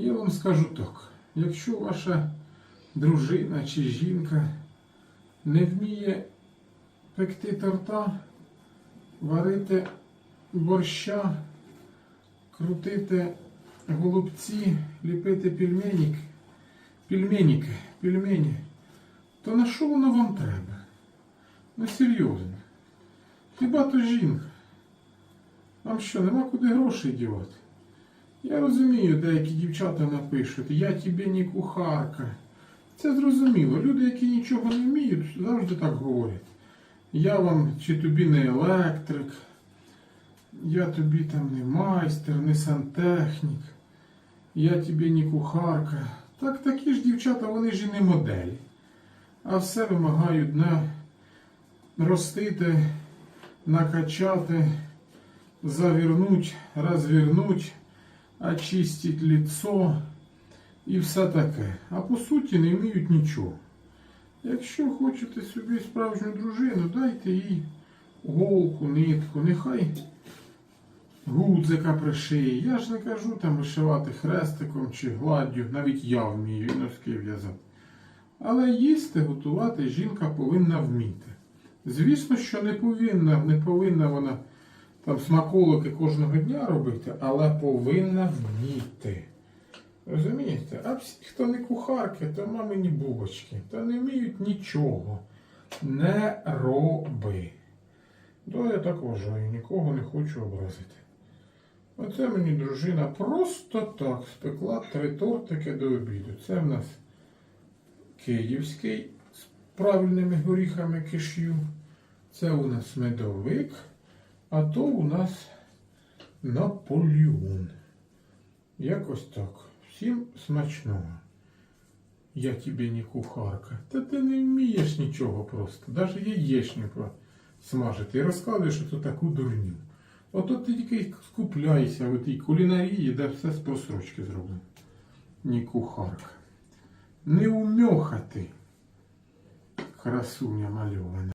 Я вам скажу так, якщо ваша дружина чи жінка не вміє пекти торта, варити борща, крутити голубці, ліпити пельменік, пельменіки, пельмені, то на що воно вам треба? Ну серйозно. Хіба то жінка? Вам що, нема куди грошей дівати? Я розумію, деякі дівчата напишуть, я тобі не кухарка. Це зрозуміло. Люди, які нічого не вміють, завжди так говорять. Я вам чи тобі не електрик, я тобі там не майстер, не сантехнік, я тобі не кухарка. Так такі ж дівчата, вони ж і не моделі. А все вимагають на ростити, накачати, завернуть, розвернуть, очистить лицо і все таке. А по суті не вміють нічого. Якщо хочете собі справжню дружину, дайте їй голку, нитку, нехай гудзика пришиє. Я ж не кажу там вишивати хрестиком чи гладдю, навіть я вмію носки в'язати. Але їсти, готувати жінка повинна вміти. Звісно, що не повинна, не повинна вона там смаколики кожного дня робити, але повинна вміти. Розумієте? А всі, хто не кухарки, то мамині бубочки, то не вміють нічого. Не роби. То я так вважаю, нікого не хочу образити. Оце мені дружина просто так спекла три тортики до обіду. Це в нас київський з правильними горіхами киш'ю. Це у нас медовик, а то у нас Наполеон. Якось так. Всім смачного. Я тобі не кухарка. Та ти не вмієш нічого просто. Навіть яєчню смажити. І розказуєш ото таку дурню. Ото ти тільки скупляйся в тій кулінарії, де все з просрочки зроблено. Не кухарка. Не умьохати. Красуня мальована.